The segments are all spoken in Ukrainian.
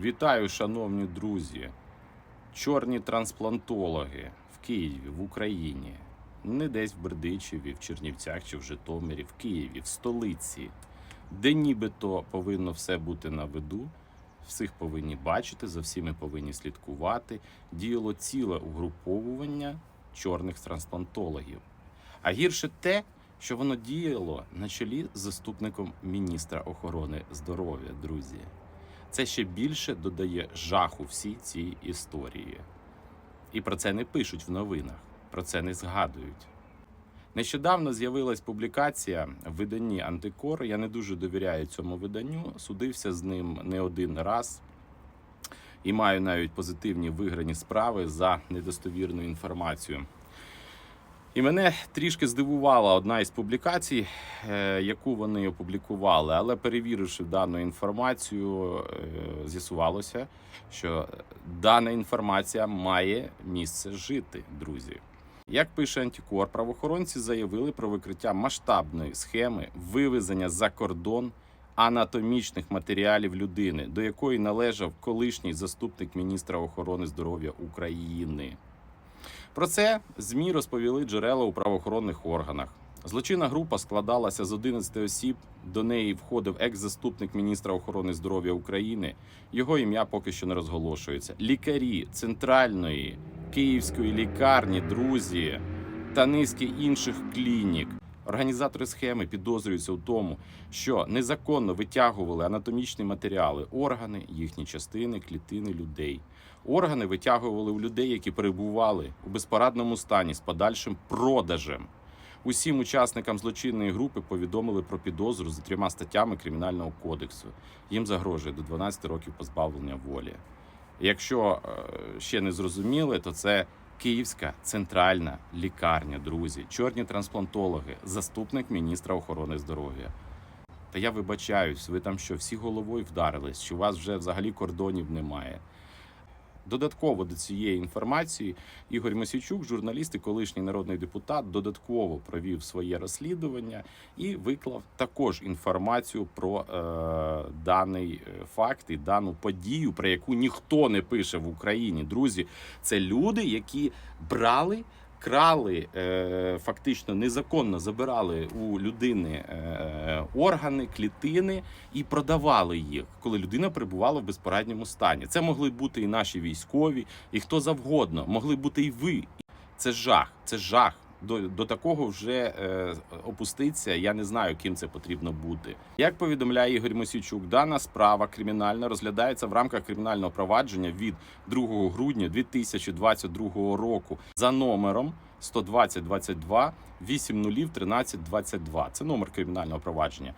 Вітаю, шановні друзі! Чорні трансплантологи в Києві, в Україні, не десь в Бердичеві, в Чернівцях чи в Житомирі, в Києві, в столиці, де нібито повинно все бути на виду. Всіх повинні бачити, за всіми повинні слідкувати. Діяло ціле угруповування чорних трансплантологів. А гірше те, що воно діяло на чолі з заступником міністра охорони здоров'я, друзі. Це ще більше додає жаху всій цій історії. І про це не пишуть в новинах, про це не згадують. Нещодавно з'явилась публікація в виданні Антикор. Я не дуже довіряю цьому виданню. Судився з ним не один раз і маю навіть позитивні виграні справи за недостовірну інформацію. І мене трішки здивувала одна із публікацій, е, яку вони опублікували, але перевіривши дану інформацію, е, з'ясувалося, що дана інформація має місце жити, друзі. Як пише Антикор, правоохоронці заявили про викриття масштабної схеми вивезення за кордон анатомічних матеріалів людини, до якої належав колишній заступник міністра охорони здоров'я України. Про це ЗМІ розповіли джерела у правоохоронних органах. Злочинна група складалася з 11 осіб. До неї входив екс-заступник міністра охорони здоров'я України. Його ім'я поки що не розголошується. Лікарі центральної київської лікарні, друзі та низки інших клінік. Організатори схеми підозрюються у тому, що незаконно витягували анатомічні матеріали, органи, їхні частини, клітини людей. Органи витягували у людей, які перебували у безпорадному стані з подальшим продажем. Усім учасникам злочинної групи повідомили про підозру за трьома статтями Кримінального кодексу. Їм загрожує до 12 років позбавлення волі. Якщо е, ще не зрозуміли, то це Київська центральна лікарня, друзі, чорні трансплантологи, заступник міністра охорони здоров'я. Та я вибачаюсь, ви там що, всі головою вдарились, що у вас вже взагалі кордонів немає. Додатково до цієї інформації Ігор Мосічук, журналіст і колишній народний депутат, додатково провів своє розслідування і виклав також інформацію про е, даний е, факт і дану подію, про яку ніхто не пише в Україні. Друзі, це люди, які брали. Крали е, фактично незаконно забирали у людини е, органи, клітини і продавали їх, коли людина перебувала в безпорадньому стані. Це могли бути і наші військові, і хто завгодно, могли бути і ви. Це жах, це жах. До, до такого вже е, опуститься. Я не знаю, ким це потрібно бути. Як повідомляє Ігор Мосійчук, дана справа кримінальна розглядається в рамках кримінального провадження від 2 грудня 2022 року за номером 120 22 80 13 22. Це номер кримінального провадження.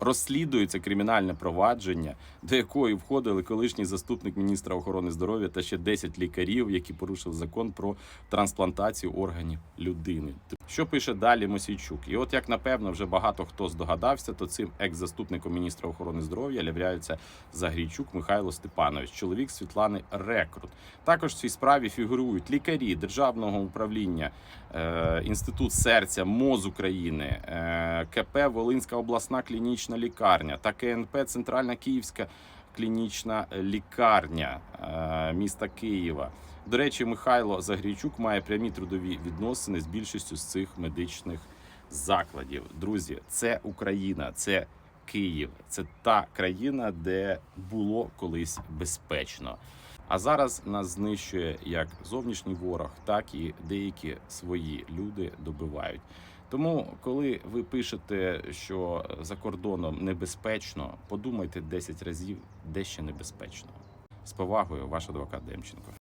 Розслідується кримінальне провадження, до якої входили колишній заступник міністра охорони здоров'я та ще 10 лікарів, які порушили закон про трансплантацію органів людини. Що пише далі Мосійчук? І от як напевно вже багато хто здогадався, то цим екс-заступником міністра охорони здоров'я являється Загрійчук Михайло Степанович, чоловік Світлани Рекрут. Також в цій справі фігурують лікарі державного управління, е, інститут серця, МОЗ України, е, КП Волинська обласна клінічна лікарня та КНП Центральна Київська клінічна лікарня е, міста Києва. До речі, Михайло Загрійчук має прямі трудові відносини з більшістю з цих медичних закладів. Друзі, це Україна, це Київ, це та країна, де було колись безпечно. А зараз нас знищує як зовнішній ворог, так і деякі свої люди добивають. Тому, коли ви пишете, що за кордоном небезпечно, подумайте 10 разів, де ще небезпечно. З повагою, ваш адвокат Демченко.